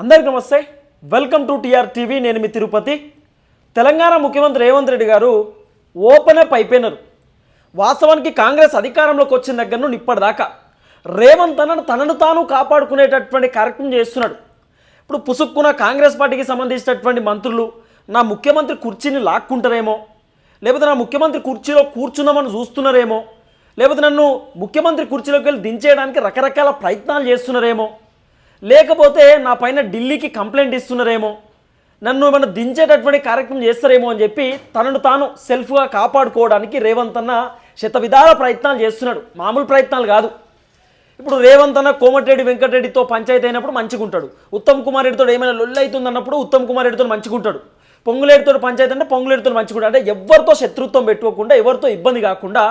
అందరికీ నమస్తే. Welcome to TR TV. నేను మీ తిరుపతి. తెలంగాణ ముఖ్యమంత్రి రేవంత్ రెడ్డి గారు ఓపెన్ అప్ అయిపోయినారు. వాస్తవానికి కాంగ్రెస్ అధికారంలోకి వచ్చిన దగ్గర నుండి ఇప్పటిదాకా రేవంత్ అన్న తనను తాను కాపాడుకునేటటువంటి కార్యక్రమం చేస్తున్నాడు. ఇప్పుడు పుసుక్కున కాంగ్రెస్ పార్టీకి సంబంధించినటువంటి మంత్రులు నా ముఖ్యమంత్రి కుర్చీని లాక్కుంటారేమో లేకపోతే నా ముఖ్యమంత్రి కుర్చీలో కూర్చున్నామని చూస్తున్నారేమో లేకపోతే నన్ను ముఖ్యమంత్రి కుర్చీలోకి వెళ్ళి దించేయడానికి రకరకాల ప్రయత్నాలు చేస్తున్నారేమో లేకపోతే నా పైన ఢిల్లీకి కంప్లైంట్ ఇస్తున్నారేమో? నన్ను ఏమైనా దించేటటువంటి కార్యక్రమం చేస్తారేమో అని చెప్పి తనను తాను సెల్ఫ్గా కాపాడుకోవడానికి రేవంత్ అన్న శత విధాల ప్రయత్నాలు చేస్తున్నాడు. మామూలు ప్రయత్నాలు కాదు. ఇప్పుడు రేవంత్ అన్న కోమటిరెడ్డి వెంకటరెడ్డితో పంచాయతీ అయినప్పుడు మంచిగా ఉంటాడు ఉత్తమ్ కుమార్ రెడ్డితో ఏమైనా లొల్లి అవుతుంది అన్నప్పుడు ఉత్తమ్ కుమార్ రెడ్డితో మంచిగా ఉంటాడు పొంగులేడితో పంచాయతీ అంటే పొంగులేడితో మంచిగా ఉంటాడు అంటే ఎవరితో శత్రుత్వం పెట్టుకోకుండా ఎవరితో ఇబ్బంది కాకుండా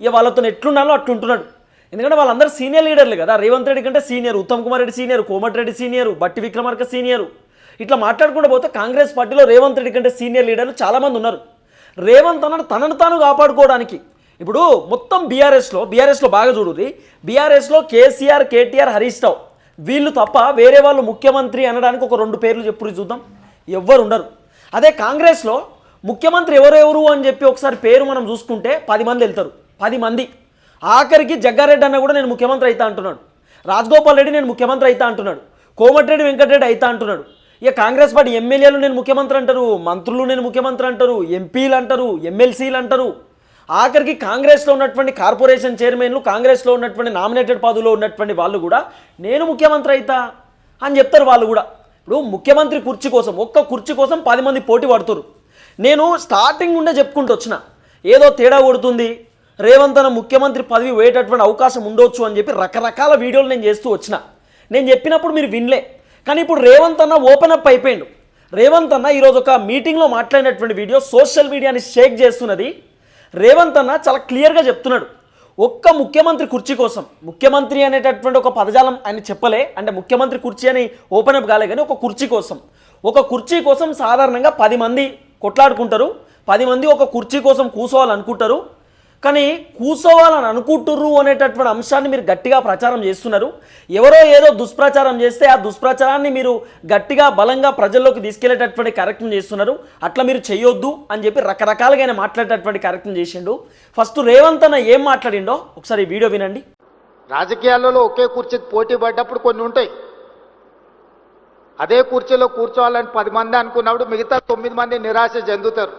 ఇక వాళ్ళతో ఎట్లుండాలో అట్లుంటున్నాడు. ఎందుకంటే వాళ్ళందరూ సీనియర్ లీడర్లు కదా. రేవంత్ రెడ్డి కంటే senior Uttam Kumar Reddy senior Komatireddy senior Bhatti Vikramarka senior. ఇట్లా మాట్లాడుకుంటూ పోతే కాంగ్రెస్ పార్టీలో రేవంత్ రెడ్డి కంటే సీనియర్ లీడర్లు చాలామంది ఉన్నారు. రేవంత్ అన్నాడు తనను తాను కాపాడుకోవడానికి. ఇప్పుడు మొత్తం బీఆర్ఎస్లో బీఆర్ఎస్లో బాగా చూడుర్రి. బీఆర్ఎస్లో కేసీఆర్ కేటీఆర్ హరీష్ రావు. వీళ్ళు తప్ప వేరే వాళ్ళు ముఖ్యమంత్రి అనడానికి ఒక రెండు పేర్లు చెప్పుడు చూద్దాం. ఎవ్వరు ఉండరు అదే కాంగ్రెస్లో ముఖ్యమంత్రి ఎవరెవరు అని చెప్పి ఒకసారి పేరు మనం చూసుకుంటే పది మంది వెళ్తారు. పది మంది. ఆఖరికి జగ్గారెడ్డి అన్న కూడా నేను ముఖ్యమంత్రి అవుతా అంటున్నాడు. రాజగోపాల్ రెడ్డి నేను ముఖ్యమంత్రి అవుతా అంటున్నాడు. కోమటిరెడ్డి వెంకటరెడ్డి అవుతా అంటున్నాడు. ఇక కాంగ్రెస్ పార్టీ ఎమ్మెల్యేలు నేను ముఖ్యమంత్రి అంటారు మంత్రులు నేను ముఖ్యమంత్రి అంటారు ఎంపీలు అంటారు ఎమ్మెల్సీలు అంటారు. ఆఖరికి కాంగ్రెస్లో ఉన్నటువంటి కార్పొరేషన్ చైర్మన్లు కాంగ్రెస్లో ఉన్నటువంటి నామినేటెడ్ పదవిలో ఉన్నటువంటి వాళ్ళు కూడా నేను ముఖ్యమంత్రి అవుతా అని చెప్తారు వాళ్ళు కూడా. ఇప్పుడు ముఖ్యమంత్రి కుర్చీ కోసం ఒక్క కుర్చీ కోసం పది మంది పోటీ పడుతురు నేను స్టార్టింగ్ నుండే చెప్పుకుంటూ వచ్చిన. ఏదో తేడా కొడుతుంది రేవంత్ అన్న ముఖ్యమంత్రి పదవి పోయేటటువంటి అవకాశం ఉండొచ్చు అని చెప్పి రకరకాల వీడియోలు నేను చేస్తూ వచ్చిన. నేను చెప్పినప్పుడు మీరు వినలే. కానీ ఇప్పుడు రేవంత్ అన్న ఓపెన్ అప్ అయిపోయిండు. రేవంత్ అన్న ఈరోజు ఒక మీటింగ్లో మాట్లాడినటువంటి వీడియో సోషల్ మీడియాని షేక్ చేస్తున్నది. రేవంత్ అన్న చాలా క్లియర్గా చెప్తున్నాడు. ఒక్క ముఖ్యమంత్రి కుర్చీ కోసం ముఖ్యమంత్రి అనేటటువంటి ఒక పదజాలం ఆయన చెప్పలే. అంటే ముఖ్యమంత్రి కుర్చీ అని ఓపెన్ అప్ కాలే కానీ ఒక కుర్చీ కోసం. ఒక కుర్చీ కోసం సాధారణంగా పది మంది కొట్లాడుకుంటారు. పది మంది ఒక కుర్చీ కోసం కూసోవాలనుకుంటారు కానీ కూసోవాలని అనుకుంటుర్రు అనేటటువంటి అంశాన్ని మీరు గట్టిగా ప్రచారం చేస్తున్నారు. ఎవరో ఏదో దుష్ప్రచారం చేస్తే ఆ దుష్ప్రచారాన్ని మీరు గట్టిగా బలంగా ప్రజల్లోకి తీసుకెళ్ళేటటువంటి కార్యక్రమం చేస్తున్నారు. అట్లా మీరు చేయొద్దు అని చెప్పి రకరకాలుగా ఆయన మాట్లాడేటటువంటి కార్యక్రమం చేసిండు. ఫస్ట్ రేవంత్ అన్న ఏం మాట్లాడిండో ఒకసారి వీడియో వినండి. రాజకీయాలలో ఒకే కుర్చీకి పోటీ పడ్డప్పుడు కొన్ని ఉంటాయి. అదే కుర్చీలో కూర్చోవాలని పది మంది అనుకున్నప్పుడు మిగతా తొమ్మిది మంది నిరాశ చెందుతారు.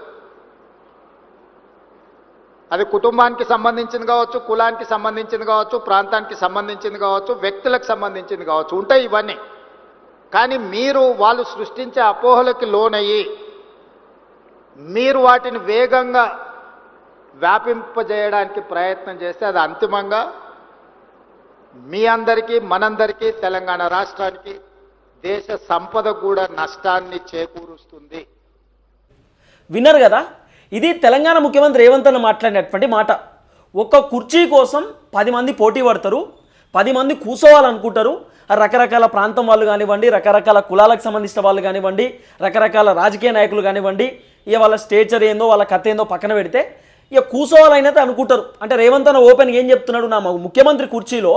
అది కుటుంబానికి సంబంధించింది కావచ్చు కులానికి సంబంధించింది కావచ్చు ప్రాంతానికి సంబంధించింది కావచ్చు వ్యక్తులకు సంబంధించింది కావచ్చు ఉంటాయి ఇవన్నీ. కానీ మీరు వాళ్ళు సృష్టించే అపోహలకి లోనయ్యి మీరు వాటిని వేగంగా వ్యాపింపజేయడానికి ప్రయత్నం చేస్తే అది అంతిమంగా మీ అందరికీ మనందరికీ తెలంగాణ రాష్ట్రానికి దేశ సంపద కూడా నష్టాన్ని చేకూరుస్తుంది. విన్నారు కదా? ఇది తెలంగాణ ముఖ్యమంత్రి రేవంత్ అన్న మాట్లాడినటువంటి మాట. ఒక కుర్చీ కోసం పది మంది పోటీ పడతారు పది మంది కూసోవాలనుకుంటారు. రకరకాల ప్రాంతం వాళ్ళు కానివ్వండి రకరకాల కులాలకు సంబంధించిన వాళ్ళు కానివ్వండి రకరకాల రాజకీయ నాయకులు కానివ్వండి ఇక వాళ్ళ స్టేచర్ ఏందో వాళ్ళ కథ ఏందో పక్కన పెడితే ఇక కూసోవాలైనతే అనుకుంటారు. అంటే రేవంత్ అన్న ఓపెన్ ఏం చెప్తున్నాడు నా ముఖ్యమంత్రి కుర్చీలో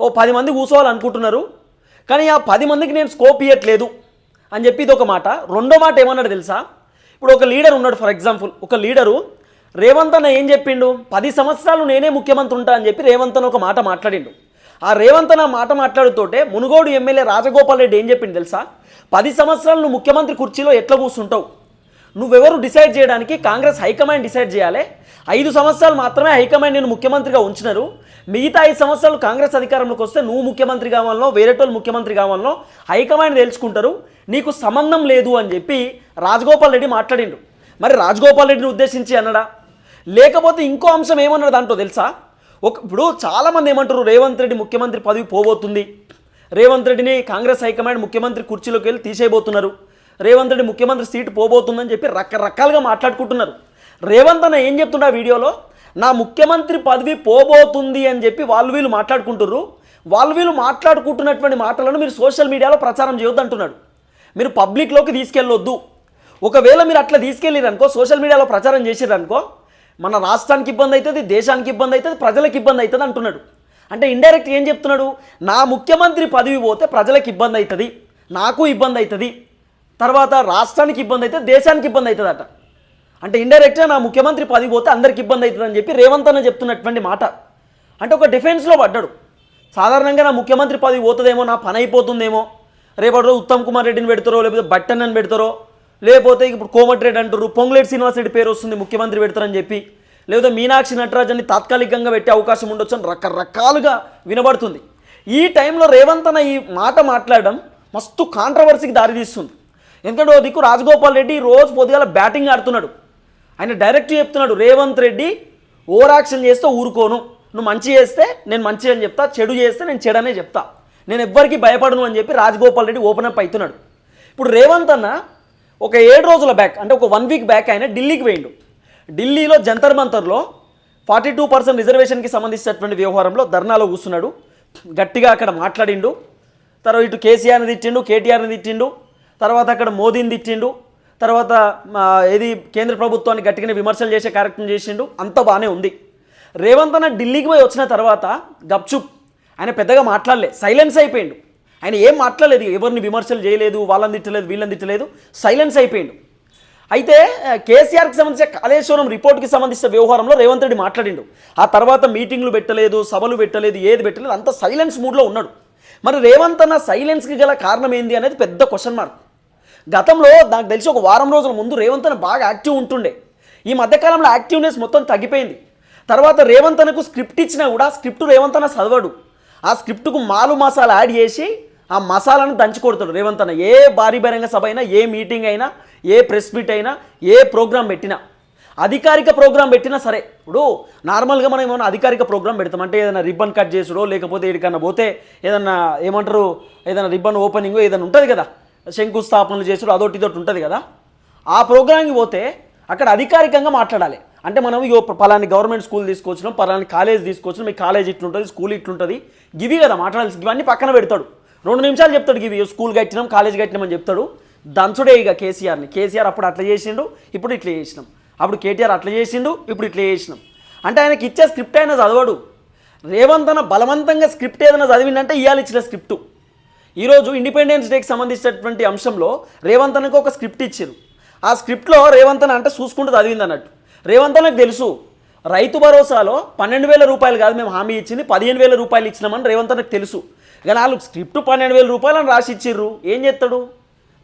ఓ పది మంది కూసోవాలనుకుంటున్నారు. కానీ ఆ పది మందికి నేను స్కోప్ ఇవ్వట్లేదు అని చెప్పి ఇది ఒక మాట. రెండో మాట ఏమన్నాడు తెలుసా? ఇప్పుడు ఒక లీడర్ ఉన్నాడు ఫర్ ఎగ్జాంపుల్ ఒక లీడరు రేవంత్ అన్న ఏం చెప్పిండు? పది సంవత్సరాలు నేనే ముఖ్యమంత్రి ఉంటా అని చెప్పి రేవంత్ అన్న ఒక మాట మాట్లాడిండు. ఆ రేవంత్ అన్న మాట మాట్లాడుతుంటే మునుగోడు ఎమ్మెల్యే రాజగోపాల్ రెడ్డి ఏం చెప్పిండు తెలుసా? పది సంవత్సరాలు నువ్వు ముఖ్యమంత్రి కుర్చీలో ఎట్లా కూర్చుంటావు? నువ్వెవరు డిసైడ్ చేయడానికి కాంగ్రెస్ హైకమాండ్ డిసైడ్ చేయాలి? ఐదు సంవత్సరాలు మాత్రమే హైకమాండ్ నేను ముఖ్యమంత్రిగా ఉంచినారు. మిగతా ఐదు సంవత్సరాలు కాంగ్రెస్ అధికారంలోకి వస్తే నువ్వు ముఖ్యమంత్రి కావాలనో వేరేటోళ్ళు ముఖ్యమంత్రి కావాలనో హైకమాండ్ తెలుసుకుంటారు నీకు సంబంధం లేదు అని చెప్పి రాజగోపాల్ రెడ్డి మాట్లాడిండు. మరి రాజగోపాల్ రెడ్డిని ఉద్దేశించి అన్నడా? లేకపోతే ఇంకో అంశం ఏమన్నాడు దాంట్లో తెలుసా? ఒక ఇప్పుడు చాలామంది ఏమంటారు రేవంత్ రెడ్డి ముఖ్యమంత్రి పదవి పోబోతుంది. రేవంత్ రెడ్డిని కాంగ్రెస్ హైకమాండ్ ముఖ్యమంత్రి కుర్చీలోకి వెళ్ళి తీసేయబోతున్నారు. రేవంత్ రెడ్డి ముఖ్యమంత్రి సీటు పోబోతుందని చెప్పి రకరకాలుగా మాట్లాడుకుంటున్నారు. రేవంత్ అన్న ఏం చెప్తున్నా వీడియోలో? నా ముఖ్యమంత్రి పదవి పోబోతుంది అని చెప్పి వాళ్ళు వీళ్ళు మాట్లాడుకుంటున్నారు వాళ్ళు వీళ్ళు మాట్లాడుకుంటున్నటువంటి మాటలను మీరు సోషల్ మీడియాలో ప్రచారం చేయొద్దు అంటున్నాడు మీరు పబ్లిక్లోకి తీసుకెళ్ళొద్దు. ఒకవేళ మీరు అట్లా తీసుకెళ్ళిరనుకో సోషల్ మీడియాలో ప్రచారం చేసిరనుకో మన రాష్ట్రానికి ఇబ్బంది అవుతుంది దేశానికి ఇబ్బంది అవుతుంది ప్రజలకు ఇబ్బంది అవుతుంది అంటున్నాడు. అంటే ఇండైరెక్ట్ ఏం చెప్తున్నాడు? నా ముఖ్యమంత్రి పదవి పోతే ప్రజలకు ఇబ్బంది అవుతుంది నాకు ఇబ్బంది అవుతుంది తర్వాత రాష్ట్రానికి ఇబ్బంది అయితే దేశానికి ఇబ్బంది అవుతుందట అంటే ఇండైరెక్ట్గా నా ముఖ్యమంత్రి పదవి పోతే అందరికి ఇబ్బంది అవుతుందని చెప్పి రేవంత్ అన్న చెప్తున్నటువంటి మాట. అంటే ఒక డిఫెన్స్లో పడ్డాడు. సాధారణంగా నా ముఖ్యమంత్రి పదవి పోతుందేమో నా పని అయిపోతుందేమో రేపటి రోజు ఉత్తమ్ కుమార్ రెడ్డిని పెడతారో లేకపోతే బట్టన్నని పెడతారో లేకపోతే ఇప్పుడు కోమటిరెడ్డి అంటారు పొంగులేటి శ్రీనివాస్ రెడ్డి పేరు వస్తుంది ముఖ్యమంత్రి పెడతారని చెప్పి లేకపోతే మీనాక్షి నటరాజన్ని తాత్కాలికంగా పెట్టే అవకాశం ఉండొచ్చు అని రకరకాలుగా వినబడుతుంది. ఈ టైంలో రేవంత్ అన్న ఈ మాట మాట్లాడడం మస్తు కాంట్రవర్సీకి దారితీస్తుంది ఎందుకంటే ఓ దిక్కు రాజగోపాల్ రెడ్డి రోజు పొద్దుగాల బ్యాటింగ్ ఆడుతున్నాడు. ఆయన డైరెక్ట్ చెప్తున్నాడు రేవంత్ రెడ్డి ఓవరాక్షన్ చేస్తే ఊరుకోను. నువ్వు మంచి చేస్తే నేను మంచి అని చెప్తా చెడు చేస్తే నేను చెడనే చెప్తా. నేను ఎవ్వరికి భయపడను అని చెప్పి రాజగోపాల్ రెడ్డి ఓపెన్ అప్ అవుతున్నాడు. ఇప్పుడు రేవంత్ అన్న ఒక ఏడు రోజుల బ్యాక్ అంటే ఒక వన్ వీక్ బ్యాక్ ఆయన ఢిల్లీకి పోయిండు. ఢిల్లీలో జంతర్ మంతర్లో ఫార్టీ టూ పర్సెంట్ రిజర్వేషన్కి సంబంధించినటువంటి వ్యవహారంలో ధర్నాలో కూర్చున్నాడు. గట్టిగా అక్కడ మాట్లాడిండు. తర్వాత ఇటు కేసీఆర్ని తిట్టిండు కేటీఆర్ని తిట్టిండు. తర్వాత అక్కడ మోదీని తిట్టిండు. తర్వాత ఏది కేంద్ర ప్రభుత్వాన్ని గట్టిగానే విమర్శలు చేసే కార్యక్రమం చేసిండు. అంత బాగానే ఉంది. రేవంత్ అన్న ఢిల్లీకి పోయి వచ్చిన తర్వాత గప్చుప్ ఆయన పెద్దగా మాట్లాడలే. సైలెన్స్ అయిపోయిండు. ఆయన ఏం మాట్లాడలేదు. ఎవరిని విమర్శలు చేయలేదు వాళ్ళని తిట్టలేదు వీళ్ళని తిట్టలేదు. సైలెన్స్ అయిపోయిండు. అయితే కేసీఆర్కి సంబంధించిన కాళేశ్వరం రిపోర్ట్కి సంబంధించిన వ్యవహారంలో రేవంత్ రెడ్డి మాట్లాడిండు. ఆ తర్వాత మీటింగ్లు పెట్టలేదు సభలు పెట్టలేదు ఏది పెట్టలేదు అంత సైలెన్స్ మూడ్లో ఉన్నాడు. మరి రేవంత్ అన్న సైలెన్స్కి గల కారణం ఏంది అనేది పెద్ద క్వశ్చన్ మార్క్ గతంలో నాకు తెలిసి ఒక వారం రోజుల ముందు రేవంత్ అన్న బాగా యాక్టివ్ ఉంటుండే. ఈ మధ్యకాలంలో యాక్టివ్నెస్ మొత్తం తగ్గిపోయింది. తర్వాత రేవంత్ అన్నకు స్క్రిప్ట్ ఇచ్చినా కూడా స్క్రిప్ట్ రేవంత్ అన్న చదవడు. ఆ స్క్రిప్ట్కు మాలు మసాలా యాడ్ చేసి ఆ మసాలాను దంచి కొడతాడు రేవంత్ అన్న ఏ భారీ బహిరంగ సభ అయినా ఏ మీటింగ్ అయినా ఏ ప్రెస్ మీట్ అయినా ఏ ప్రోగ్రాం పెట్టినా అధికారిక ప్రోగ్రాం పెట్టినా సరే ఇప్పుడు నార్మల్గా మనం ఏమైనా అధికారిక ప్రోగ్రాం పెడతాం. అంటే ఏదైనా రిబ్బన్ కట్ చేసుడో లేకపోతే ఎక్కడికన్నా పోతే ఏదన్నా ఏమంటారు ఏదైనా రిబ్బన్ ఓపెనింగ్ ఏదైనా ఉంటుంది కదా? శంకుస్థాపనలు చేసుడు అదొకటి ఇదొకటి ఉంటుంది కదా? ఆ ప్రోగ్రాంకి పోతే అక్కడ అధికారికంగా మాట్లాడాలి. అంటే మనం ఇగో పలాని గవర్నమెంట్ స్కూల్ తీసుకొచ్చినాం పలాని కాలేజ్ తీసుకొచ్చినాం మీ కాలేజ్ ఇట్లుంటుంది స్కూల్ ఇట్లుంటుంది గివి కదా మాట్లాడాల్సి ఇవన్నీ పక్కన పెడతాడు. రెండు నిమిషాలు చెప్తాడు గివి. స్కూల్ కట్టినాం కాలేజ్ కట్టినాం అని చెప్తాడు. దంచుడే ఇక కేసీఆర్ని. కేసీఆర్ అప్పుడు అట్లా చేసిండు ఇప్పుడు ఇట్లా చేసినాం. అప్పుడు కేటీఆర్ అట్లా చేసిండు ఇప్పుడు ఇట్లా చేసినాం. అంటే ఆయనకి ఇచ్చే స్క్రిప్ట్ అయినా చదవడు. రేవంత్ అన్న బలవంతంగా స్క్రిప్ట్ ఏదైనా చదివిందంటే ఇవాళ ఇచ్చిన స్క్రిప్టు. ఈరోజు ఇండిపెండెన్స్ డేకి సంబంధించినటువంటి అంశంలో రేవంత్ అన్నకు ఒక స్క్రిప్ట్ ఇచ్చారు ఆ స్క్రిప్ట్లో రేవంత్ అన్న అంటే చూసుకుంటూ చదివింది అన్నట్టు. రేవంత్ అన్నకు తెలుసు. రైతు భరోసాలో పన్నెండు వేల రూపాయలు కాదు మేము హామీ ఇచ్చింది పదిహేను వేల రూపాయలు ఇచ్చినామని రేవంత్ అన్నకు తెలుసు. కానీ వాళ్ళు స్క్రిప్ట్ పన్నెండు వేల రూపాయలని రాసి ఇచ్చిర్రు. ఏం చేస్తాడు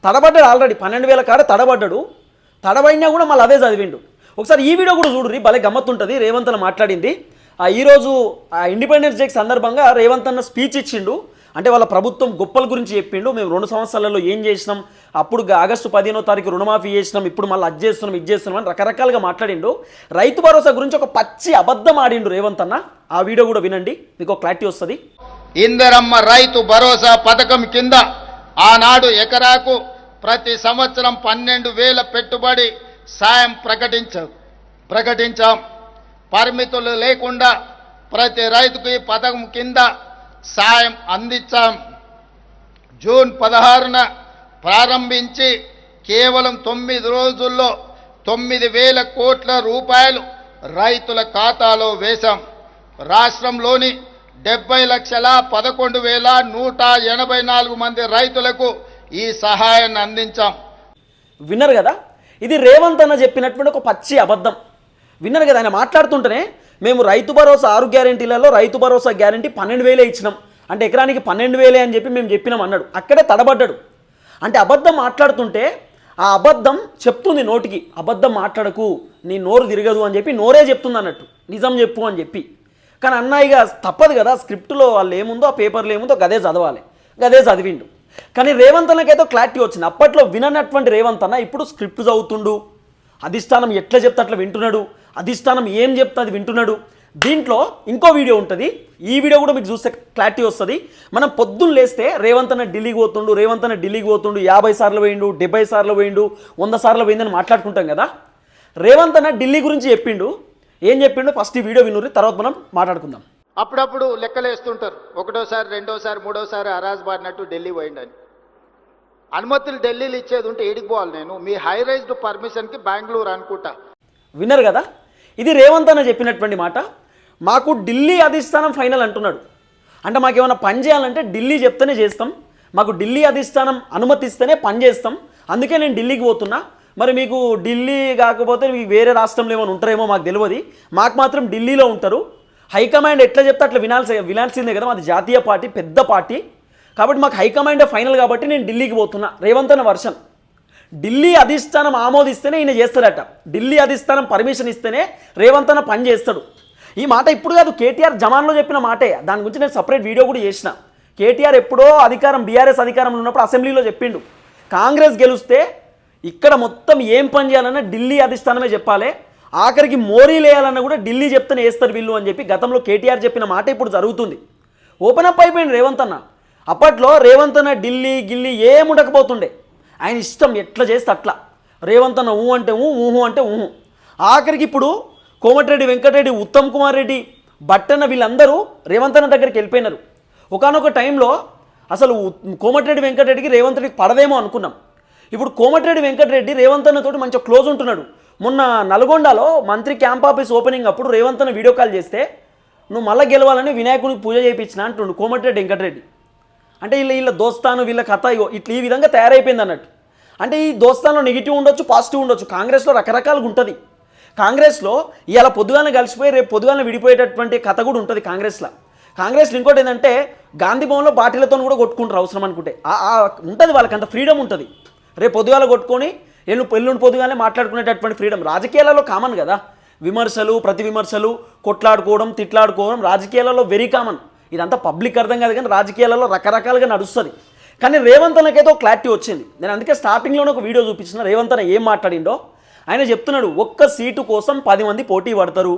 తడబడ్డాడు ఆల్రెడీ పన్నెండు వేల కాడ తడబడ్డాడు. తడబడినా కూడా మళ్ళీ అదే చదివిండు. ఒకసారి ఈ వీడియో కూడా చూడుర్రి భలే గమ్మత్తుంటుంది రేవంత్ అన్న మాట్లాడింది. ఈరోజు ఆ ఇండిపెండెన్స్ డేకి సందర్భంగా రేవంత్ అన్న స్పీచ్ ఇచ్చిండు. అంటే వాళ్ళ ప్రభుత్వం గొప్పల గురించి చెప్పిండు. మేము రెండు సంవత్సరాలలో ఏం చేసినాం? అప్పుడు ఆగస్టు పదిహేనో తారీఖు రుణమాఫీ చేసినాం. ఇప్పుడు మళ్ళీ అది చేస్తున్నాం ఇది చేస్తున్నాం అని రకరకాలుగా మాట్లాడిండు. రైతు భరోసా గురించి ఒక పచ్చి అబద్ధం ఆడిండు రేవంత్ అన్న. ఆ వీడియో కూడా వినండి. మీకు ఒక క్లారిటీ వస్తుంది. ఇందరమ్మ రైతు భరోసా పథకం కింద ఆనాడు ఎకరాకు ప్రతి సంవత్సరం పన్నెండు వేల పెట్టుబడి సాయం ప్రకటించ ప్రకటించాం. పరిమితులు లేకుండా ప్రతి రైతుకు ఈ పథకం కింద సాయం అందించాం. జూన్ పదహారున ప్రారంభించి కేవలం తొమ్మిది రోజుల్లో తొమ్మిది వేల కోట్ల రూపాయలు రైతుల ఖాతాలో వేశాం. రాష్ట్రంలోని డెబ్బై లక్షల పదకొండు వేల నూట ఎనభై నాలుగు మంది రైతులకు ఈ సహాయాన్ని అందించాం. విన్నారు కదా? ఇది రేవంత్ అన్న చెప్పినటువంటి ఒక పచ్చి అబద్ధం. విన్నారు కదా? ఆయన మాట్లాడుతుంటేనే మేము రైతు భరోసా ఆరు గ్యారెంటీలలో రైతు భరోసా గ్యారెంటీ పన్నెండు వేలే ఇచ్చినాం. అంటే ఎకరానికి పన్నెండు వేలే అని చెప్పి మేము చెప్పినాం అన్నాడు. అక్కడే తడబడ్డాడు. అంటే అబద్ధం మాట్లాడుతుంటే ఆ అబద్ధం చెప్తుంది నోటికి. అబద్ధం మాట్లాడకు నీ నోరు తిరగదు అని చెప్పి నోరే చెప్తుంది అన్నట్టు. నిజం చెప్పు అని చెప్పి. కానీ అన్నయ్య తప్పదు కదా స్క్రిప్ట్లో వాళ్ళు ఏముందో ఆ పేపర్లో ఏముందో గదే చదవాలి. గదే చదివిండు. కానీ రేవంత్ అన్నకైతే క్లారిటీ వచ్చింది. అప్పట్లో విననటువంటి రేవంత్ అన్న ఇప్పుడు స్క్రిప్ట్ చదువుతుండు. అధిష్టానం ఎట్లా చెప్తే అట్లా వింటున్నాడు. అధిష్టానం ఏం చెప్తే అది వింటున్నాడు. దీంట్లో ఇంకో వీడియో ఉంటుంది. ఈ వీడియో కూడా మీకు చూస్తే క్లారిటీ వస్తుంది. మనం పొద్దున్న లేస్తే రేవంత్ అన్న ఢిల్లీకి పోతుండు రేవంత్ అన్న ఢిల్లీకి పోతుండు యాభై సార్లు పోయిండు డెబ్బై సార్లు పోయిండు వంద సార్లు పోయిందని మాట్లాడుకుంటాం కదా. రేవంత్ అన్న ఢిల్లీ గురించి చెప్పిండు. ఏం చెప్పిండు? ఫస్ట్ ఈ వీడియో వినుర్రి తర్వాత మనం మాట్లాడుకుందాం. అప్పుడప్పుడు లెక్కలేస్తుంటారు. ఒకటోసారి రెండోసారి మూడోసారి అరాజ్ బాడినట్టు ఢిల్లీ పోయిండని అనుమతులు ఢిల్లీలో ఇచ్చేది ఉంటే ఏడికి పోవాలి నేను. మీ హై రైజ్డ్ పర్మిషన్కి బెంగళూరు అనుకుంటా. విన్నారు కదా? ఇది రేవంత్ అన్న చెప్పినటువంటి మాట. మాకు ఢిల్లీ అధిష్టానం ఫైనల్ అంటున్నాడు. అంటే మాకు ఏమైనా పని చేయాలంటే ఢిల్లీ చెప్తేనే చేస్తాం. మాకు ఢిల్లీ అధిష్టానం అనుమతిస్తేనే పని చేస్తాం. అందుకే నేను ఢిల్లీకి పోతున్నా. మరి మీకు ఢిల్లీ కాకపోతే మీకు వేరే రాష్ట్రంలో ఏమైనా ఉంటారేమో మాకు తెలియదు. మాకు మాత్రం ఢిల్లీలో ఉంటారు. హైకమాండ్ ఎట్లా చెప్తే అట్లా వినాల్సి వినాల్సిందే కదా. మాది జాతీయ పార్టీ పెద్ద పార్టీ. కాబట్టి మాకు హైకమాండే ఫైనల్ కాబట్టి నేను ఢిల్లీకి పోతున్నా. రేవంత్ అన్న వర్షన్. ఢిల్లీ అధిష్టానం ఆమోదిస్తేనే ఈయన చేస్తాడట. ఢిల్లీ అధిష్టానం పర్మిషన్ ఇస్తేనే రేవంత్ అన్న పని చేస్తాడు. ఈ మాట ఇప్పుడు కాదు కేటీఆర్ జమాన్లో చెప్పిన మాటే. దాని గురించి నేను సపరేట్ వీడియో కూడా చేసిన. కేటీఆర్ ఎప్పుడో అధికారం బీఆర్ఎస్ అధికారంలో ఉన్నప్పుడు అసెంబ్లీలో చెప్పిండు. కాంగ్రెస్ గెలిస్తే ఇక్కడ మొత్తం ఏం పని చేయాలన్నా ఢిల్లీ అధిష్టానమే చెప్పాలి. ఆఖరికి మోరీ లేయాలన్నా కూడా ఢిల్లీ చెప్తేనే వేస్తారు వీళ్ళు అని చెప్పి గతంలో కేటీఆర్ చెప్పిన మాట ఇప్పుడు జరుగుతుంది. ఓపెన్ అప్ అయిపోయింది రేవంత్ అన్న. అప్పట్లో రేవంత్ అన్న ఢిల్లీ గిల్లీ ఏం ఉండకపోతుండే. ఆయన ఇష్టం ఎట్లా చేస్తే అట్లా. రేవంత్ అన్న ఊ అంటే ఊ ఊహు అంటే ఊహు. ఆఖరికి ఇప్పుడు కోమటిరెడ్డి వెంకటరెడ్డి ఉత్తమ్ కుమార్ రెడ్డి బట్టన్న వీళ్ళందరూ రేవంత్ అన్న దగ్గరికి వెళ్ళిపోయినారు. ఒకనొక టైంలో అసలు కోమటిరెడ్డి వెంకటరెడ్డికి రేవంత్ రెడ్డికి పడదేమో అనుకున్నాం. ఇప్పుడు కోమటిరెడ్డి వెంకటరెడ్డి రేవంత్ అన్నతోటి మంచిగా క్లోజ్ ఉంటున్నాడు. మొన్న నల్గొండలో మంత్రి క్యాంప్ ఆఫీస్ ఓపెనింగ్ అప్పుడు రేవంత్ అన్న వీడియో కాల్ చేస్తే నువ్వు మళ్ళీ గెలవాలని వినాయకునికి పూజ చేయించిన అంటుండు కోమటిరెడ్డి వెంకటరెడ్డి. అంటే వీళ్ళ వీళ్ళ దోస్తాను వీళ్ళ కథ ఇట్లా ఈ విధంగా తయారైపోయింది అన్నట్టు. అంటే ఈ దోస్తాన్లో నెగిటివ్ ఉండొచ్చు పాజిటివ్ ఉండొచ్చు. కాంగ్రెస్లో రకరకాలుగా ఉంటుంది. కాంగ్రెస్లో ఇవాళ పొద్దుగానే కలిసిపోయి రేపు పొద్దుగానే విడిపోయేటటువంటి కథ కూడా ఉంటుంది కాంగ్రెస్లో. కాంగ్రెస్లో ఇంకోటి ఏంటంటే గాంధీ భవన్లో బాటిలతో కూడా కొట్టుకుంటారు అవసరం అనుకుంటే. ఉంటుంది వాళ్ళకి అంత ఫ్రీడమ్ ఉంటుంది. రేపు పొద్దుగాల కొట్టుకొని ఎల్లు ఎల్లుండి పొద్దుగానే మాట్లాడుకునేటటువంటి ఫ్రీడమ్ రాజకీయాలలో కామన్ కదా. విమర్శలు ప్రతి విమర్శలు కొట్లాడుకోవడం తిట్లాడుకోవడం రాజకీయాలలో వెరీ కామన్ ఇదంతా పబ్లిక్ అర్థం కాదు కానీ రాజకీయాలలో రకరకాలుగా నడుస్తుంది. కానీ రేవంత్ అన్నకైతే ఒక క్లారిటీ వచ్చింది. నేను అందుకే స్టార్టింగ్లోనే ఒక వీడియో చూపించిన రేవంత్ అన్న ఏం మాట్లాడిండో? ఆయన చెప్తున్నాడు ఒక్క సీటు కోసం పది మంది పోటీ పడతారు.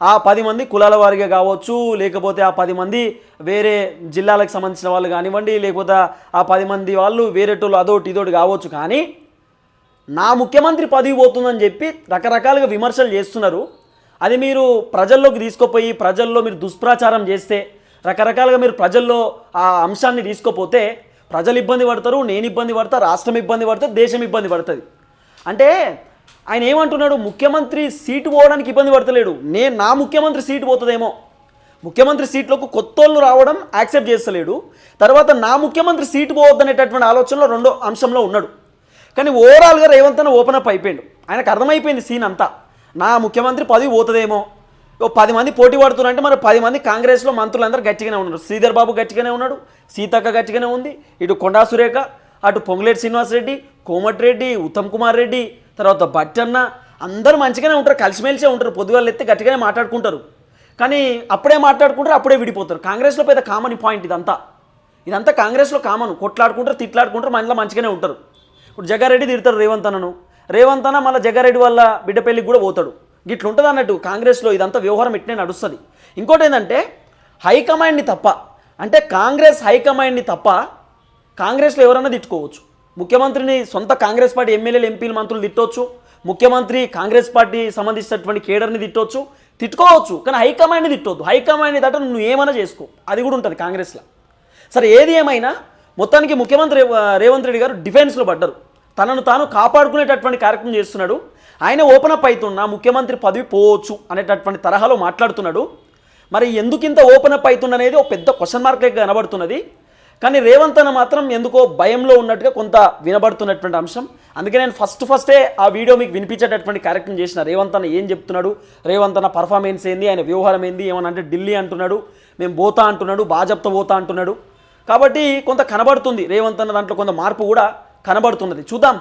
ఆ పది మంది కులాల వారిగా కావచ్చు లేకపోతే ఆ పది మంది వేరే జిల్లాలకు సంబంధించిన వాళ్ళు కానివ్వండి లేకపోతే ఆ పది మంది వాళ్ళు వేరేటోళ్ళు అదోటి ఇదోటి కావచ్చు. కానీ నా ముఖ్యమంత్రి పదవి పోతుందని చెప్పి రకరకాలుగా విమర్శలు చేస్తున్నారు. అది మీరు ప్రజల్లోకి తీసుకుపోయి ప్రజల్లో మీరు దుష్ప్రచారం చేస్తే రకరకాలుగా మీరు ప్రజల్లో ఆ అంశాన్ని తీసుకోపోతే ప్రజలు ఇబ్బంది పడతారు నేను ఇబ్బంది పడతా రాష్ట్రం ఇబ్బంది పడుతుంది దేశం ఇబ్బంది పడుతుంది. అంటే ఆయన ఏమంటున్నాడు? ముఖ్యమంత్రి సీటు పోవడానికి ఇబ్బంది పడతలేడు. నేను నా ముఖ్యమంత్రి సీటు పోతుందేమో. ముఖ్యమంత్రి సీట్లకు కొత్తోళ్ళు రావడం యాక్సెప్ట్ చేస్తలేడు. తర్వాత నా ముఖ్యమంత్రి సీటు పోవద్దనేటటువంటి ఆలోచనలో రెండో అంశంలో ఉన్నాడు. కానీ ఓవరాల్గా రేవంత్ అన్న ఓపెన్ అప్ అయిపోయాడు. ఆయనకు అర్థమైపోయింది సీన్ అంతా. నా ముఖ్యమంత్రి పదవి పోతుందేమో. ఓ పది మంది పోటీ పడుతున్నారంటే మరి పది మంది కాంగ్రెస్లో మంత్రులందరూ గట్టిగానే ఉన్నారు. శ్రీధర్ బాబు గట్టిగానే ఉన్నాడు సీతక్క గట్టిగానే ఉంది ఇటు కొండా సురేఖ అటు పొంగులేటి శ్రీనివాసరెడ్డి కోమటిరెడ్డి ఉత్తమ్ కుమార్ రెడ్డి తర్వాత భట్టన్న అందరూ మంచిగానే ఉంటారు కలిసిమెలిసే ఉంటారు పొద్దుగాలు ఎత్తే గట్టిగానే మాట్లాడుకుంటారు. కానీ అప్పుడే మాట్లాడుకుంటారు అప్పుడే విడిపోతారు. కాంగ్రెస్లో పెద్ద కామన్ పాయింట్ ఇదంతా. ఇదంతా కాంగ్రెస్లో కామన్ కొట్లాడుకుంటారు తిట్లాడుకుంటారు మనలో మంచిగానే ఉంటారు. ఇప్పుడు జగ్గారెడ్డి తిడతారు రేవంత్ అన్నను. రేవంత్ అన్న మళ్ళీ జగ్గారెడ్డి వల్ల బిడ్డ పెళ్ళికి కూడా పోతాడు. గిట్లుంటుంది అన్నట్టు కాంగ్రెస్లో ఇదంతా వ్యవహారం ఇట్నే నడుస్తుంది. ఇంకోటి ఏంటంటే హైకమాండ్ని తప్ప అంటే కాంగ్రెస్ హైకమాండ్ని తప్ప కాంగ్రెస్లో ఎవరైనా తిట్టుకోవచ్చు. ముఖ్యమంత్రిని సొంత కాంగ్రెస్ పార్టీ ఎమ్మెల్యేలు ఎంపీలు మంత్రులు తిట్టవచ్చు ముఖ్యమంత్రి కాంగ్రెస్ పార్టీ సంబంధించినటువంటి కేడర్ని తిట్టవచ్చు తిట్టుకోవచ్చు కానీ హైకమాండ్ని తిట్టొద్దు. హైకమాండ్ని తట్ట నువ్వు ఏమైనా చేసుకో. అది కూడా ఉంటుంది కాంగ్రెస్లో. సరే ఏది ఏమైనా మొత్తానికి ముఖ్యమంత్రి రేవంత్ రెడ్డి గారు డిఫెన్స్లో పడ్డారు. తనను తాను కాపాడుకునేటటువంటి కార్యక్రమం చేస్తున్నాడు. ఆయన ఓపెన్ అప్ అవుతున్నా ముఖ్యమంత్రి పదవి పోవచ్చు అనేటటువంటి తరహాలో మాట్లాడుతున్నాడు. మరి ఎందుకింత ఓపెన్ అప్ అవుతుందనేది ఒక పెద్ద క్వశ్చన్ మార్క్ లెక్క కనబడుతున్నది. కానీ రేవంత్ అన్న మాత్రం ఎందుకో భయంలో ఉన్నట్టుగా కొంత వినబడుతున్నటువంటి అంశం. అందుకే నేను ఫస్ట్ ఫస్టే ఆ వీడియో మీకు వినిపించేటటువంటి కార్యక్రమం చేసిన. రేవంత్ అన్న ఏం చెప్తున్నాడు? రేవంత్ అన్న పర్ఫార్మెన్స్ ఏంది? ఆయన వ్యవహారం ఏంది? ఏమన్నా అంటే ఢిల్లీ అంటున్నాడు మేము పోతా అంటున్నాడు భాజప్తో పోతా అంటున్నాడు. కాబట్టి కొంత కనబడుతుంది. రేవంత్ అన్న దాంట్లో కొంత మార్పు కూడా కనబడుతున్నది. చూద్దాం.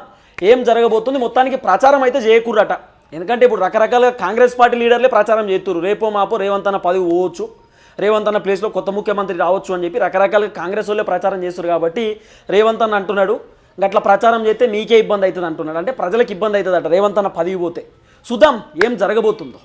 ఏం జరగబోతుంది? మొత్తానికి ప్రచారం అయితే చేయకూరట. ఎందుకంటే ఇప్పుడు రకరకాలుగా కాంగ్రెస్ పార్టీ లీడర్లే ప్రచారం చేస్తున్నారు రేపో మాపో రేవంత్ అన్న పదవి పోవచ్చు. రేవంత్ అన్న ప్లేస్లో కొత్త ముఖ్యమంత్రి రావచ్చు అని చెప్పి రకరకాలుగా కాంగ్రెస్ వాళ్ళే ప్రచారం చేస్తారు కాబట్టి రేవంత్ అన్న అంటున్నాడు. గట్ల ప్రచారం చేస్తే మీకే ఇబ్బంది అవుతుంది అంటున్నాడు. అంటే ప్రజలకు ఇబ్బంది అవుతుంది అంట రేవంత్ అన్న పదవి పోతే. చూద్దాం ఏం జరగబోతుందో?